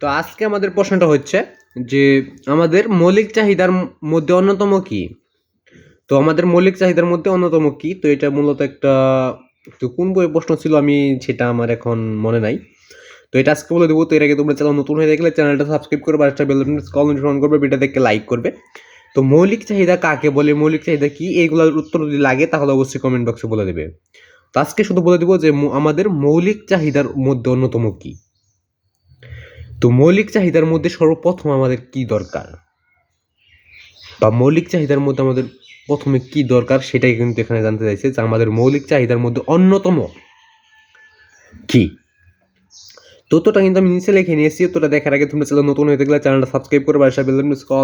তো আজকে আমাদের প্রশ্নটা হচ্ছে যে আমাদের মৌলিক চাহিদার মধ্যে অন্যতম কি? তো আমাদের মৌলিক চাহিদার মধ্যে অন্যতম কি? তো এটা মূলত একটা, তো কোন বইয়ের প্রশ্ন ছিল আমি সেটা আমার এখন মনে নাই। তো এটা আজকে বলে দেবো। তো এর আগে তোমরা চ্যানেল নতুন হয়ে দেখলে চ্যানেলটা সাবস্ক্রাইব করবে, আর বেল কল নোটিফিকেশন করবে ভিডিও দেখে লাইক করবে। তো মৌলিক চাহিদা কাকে বলে, মৌলিক চাহিদা কি, এইগুলোর উত্তর যদি লাগে তাহলে অবশ্যই কমেন্ট বক্সে বলে দেবে। তো আজকে শুধু বলে দেবো যে আমাদের মৌলিক চাহিদার মধ্যে অন্যতম কি? তো মৌলিক চাহিদার মধ্যে সর্বপ্রথম আমাদের কি দরকার? বা মৌলিক চাহিদার মধ্যে আমাদের প্রথমে কি দরকার সেটাই কিন্তু এখানে জানতে চাইছে যে আমাদের মৌলিক চাহিদার মধ্যে অন্যতম কি? তো উত্তরটা কিন্তু আমি নিচে লিখে নিয়েছি, উত্তরটা দেখার আগে তোমরা চ্যানেল নতুন হয়ে থাকলে চ্যানেলটা সাবস্ক্রাইব করবে আর সাথে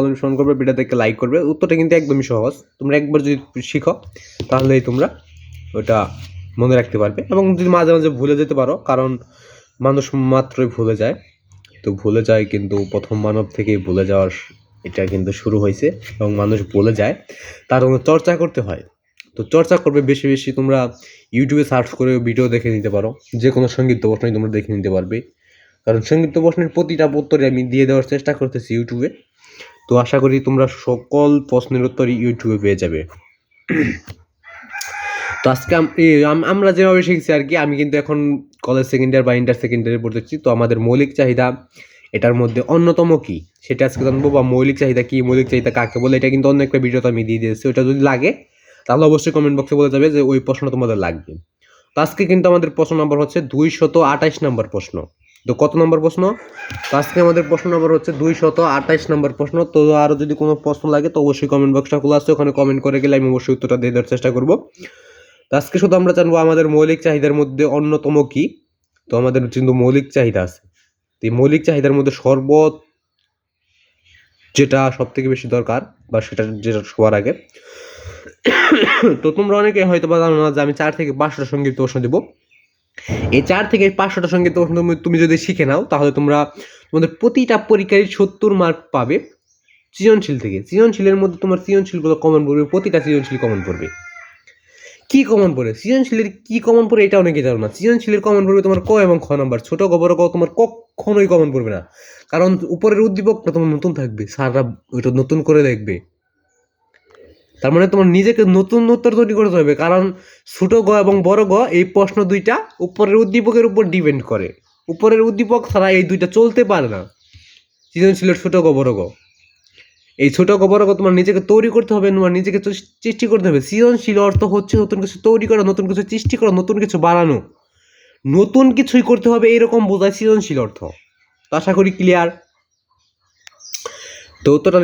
অনুসরণ করবে ভিডিও দেখে লাইক করবে। উত্তরটা কিন্তু একদমই সহজ। তোমরা একবার যদি শিখো, তাহলেই তোমরা ওটা মনে রাখতে পারবে। এবং যদি মাঝে মাঝে ভুলে যেতে পারো, কারণ মানুষ মাত্রই ভুলে যায়। তো ভুলে যায়, কিন্তু প্রথম মানব থেকেই ভুলে যাওয়ার এটা কিন্তু শুরু হয়েছে এবং মানুষ ভুলে যায়। তার জন্য চর্চা করতে হয়। তো চর্চা করবে বেশি বেশি তোমরা ইউটিউবে সার্চ করে ভিডিও দেখে নিতে পারো। যে কোনো সংগীত প্রশ্নই তোমরা দেখে নিতে পারবে। কারণ সংগীত প্রশ্নের প্রতিটা উত্তরে আমি দিয়ে দেওয়ার চেষ্টা করতেছি ইউটিউবে তো আশা করি তোমরা সকল প্রশ্নের উত্তর ইউটিউবে পেয়ে যাবে। তো আজকে আম- আমরা যেভাবে শিখছি আর কি, আমি কিন্তু এখন কলেজ সেকেন্ড বা ইন্টার সেকেন্ড ইয়ারে পড়তেছি, তো আমাদের মৌলিক চাহিদা এটার মধ্যে অন্যতম কি? সেটা আজকে জানব বা মৌলিক চাহিদা কি, মৌলিক চাহিদা কাকে বলে, এটা কিন্তু অন্য একটা ভিডিওতে আমি দিয়ে দিয়েছি, ওটা যদি লাগে তাহলে অবশ্যই কমেন্ট বক্সে বলে যাবে যে ওই প্রশ্ন তোমাদের লাগবে। তো আজকে কিন্তু আমাদের প্রশ্ন নম্বর হচ্ছে দুইশত আঠাইশ নম্বর প্রশ্ন। তো কত নম্বর প্রশ্ন? তো আজকে আমাদের প্রশ্ন নম্বর হচ্ছে দুইশত আঠাইশ নম্বর প্রশ্ন। তো আরও যদি কোনো প্রশ্ন লাগে তো অবশ্যই কমেন্ট বক্সটা খোলা আছে, ওখানে কমেন্ট করে গেলে আমি অবশ্যই উত্তরটা দিয়ে দেওয়ার চেষ্টা করব। তো আজকে শুধু আমরা জানব আমাদের মৌলিক চাহিদার মধ্যে অন্যতম কি? তো আমাদের কিন্তু মৌলিক চাহিদা আছে। তো এই মৌলিক চাহিদার মধ্যে সর্ব যেটা সব থেকে বেশি দরকার বা সেটা যেটা সবার আগে। তো তোমরা অনেকে হয়তো বা জানো না যে আমি চার থেকে পাঁচশোটা সংগীত প্রশ্ন দেবো। এই চার থেকে পাঁচশোটা সংগীত প্রশ্ন তুমি- তুমি যদি শিখে নাও, তাহলে তোমরা তোমাদের প্রতিটা পরীক্ষায় সত্তর মার্ক পাবে। সৃজনশীল থেকে। সৃজনশীলের মধ্যে তোমার সৃজনশীলগুলো কমন পড়বে, প্রতিটা সৃজনশীল কমন পড়বে। কি কমন পড়ে? সৃজনশীলের কি কমন পড়ে এটা অনেকে জানো না। সৃজনশীলের কমন পড়বে তোমার ক এবং খ নাম্বার ছোট বড় ক তোমার কখনোই কমন পড়বে না। কারণ উপরের উদ্দীপকটা তোমার নতুন থাকবে। স্যাররা ওইটা নতুন করে দেখবে। তার মানে তোমার নিজেকে নতুন উত্তর তৈরি করতে হবে। কারণ ছোট গ এবং বড় গ এই প্রশ্ন দুইটা উপরের উদ্দীপকের উপর ডিপেন্ড করে। উপরের উদ্দীপক ছাড়া এই দুইটা চলতে পারে না। সৃজনশীলের ছোট গ, বড় গ। এই ছোট গ বড় তোমার নিজেকে তৈরি করতে হবে, তোমার নিজেকে সৃষ্টি করতে হবে। সৃজনশীল অর্থ হচ্ছে নতুন কিছু তৈরি করা, নতুন কিছু সৃষ্টি করা, নতুন কিছু বানানো। নতুন কিছুই করতে হবে এরকম বোঝায় সৃজনশীল অর্থ। তো আশা করি ক্লিয়ার তো উত্তরটা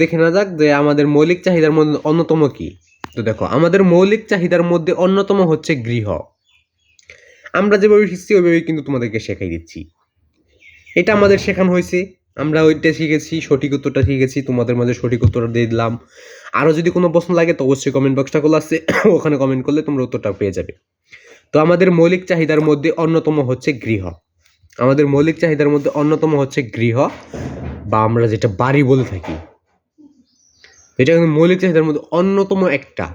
দেখে না যাক যে আমাদের মৌলিক চাহিদার মধ্যে অন্যতম কি। তো দেখো, আমাদের মৌলিক চাহিদার মধ্যে অন্যতম হচ্ছে গৃহ। আমরা যেভাবে শিখছি, ওইভাবেই কিন্তু তোমাদেরকে শেখাই দিচ্ছি। এটা আমাদের শেখানো হয়েছে। আমরা ওইটা শিখেছি, সঠিক উত্তরটা শিখেছি, তোমাদের মাঝে সঠিক উত্তরটা দিয়ে দিলাম। আরও যদি কোনো প্রশ্ন লাগে তো অবশ্যই কমেন্ট বক্সটা খোলা আছে, ওখানে কমেন্ট করলে তোমরা উত্তরটা পেয়ে যাবে। তো আমাদের মৌলিক চাহিদার মধ্যে অন্যতম হচ্ছে গৃহ। আমাদের মৌলিক চাহিদার মধ্যে অন্যতম হচ্ছে গৃহ, বা আমরা যেটা বাড়ি বলে থাকি। এটা কিন্তু মৌলিক চাহিদার মধ্যে অন্যতম একটা।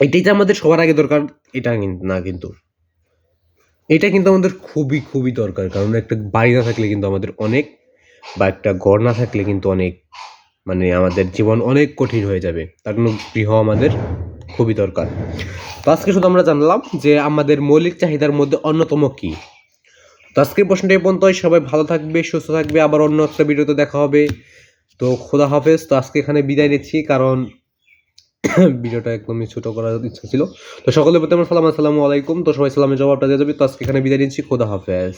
এটাই যে আমাদের সবার আগে দরকার, এটা না কিন্তু। এটা কিন্তু আমাদের খুবই খুবই দরকার, কারণ একটা বাড়ি না থাকলে কিন্তু আমাদের অনেক বা একটা ঘর না থাকলে কিন্তু অনেক মানে আমাদের জীবন অনেক কঠিন হয়ে যাবে। তার জন্য গৃহ আমাদের খুবই দরকার। তো আজকে শুধু আমরা জানলাম যে আমাদের মৌলিক চাহিদার মধ্যে অন্যতম কি। তো আজকের প্রশ্নটা এই পর্যন্তই। সবাই ভালো থাকবে, সুস্থ থাকবে। আবার অন্য একটা ভিডিওতে দেখা হবে। তো খোদা হাফেজ। তো আজকে এখানে বিদায় নিচ্ছি কারণ ভিডিওটা একদমই ছোট করার ইচ্ছা ছিল। তো সকলের প্রতি আমার সালাম। আসসালামু আলাইকুম। তো সবাই সালামের জবাবটা দিয়ে যাবে। তো আজকে এখানে বিদায় নিচ্ছি। খোদা হাফেজ।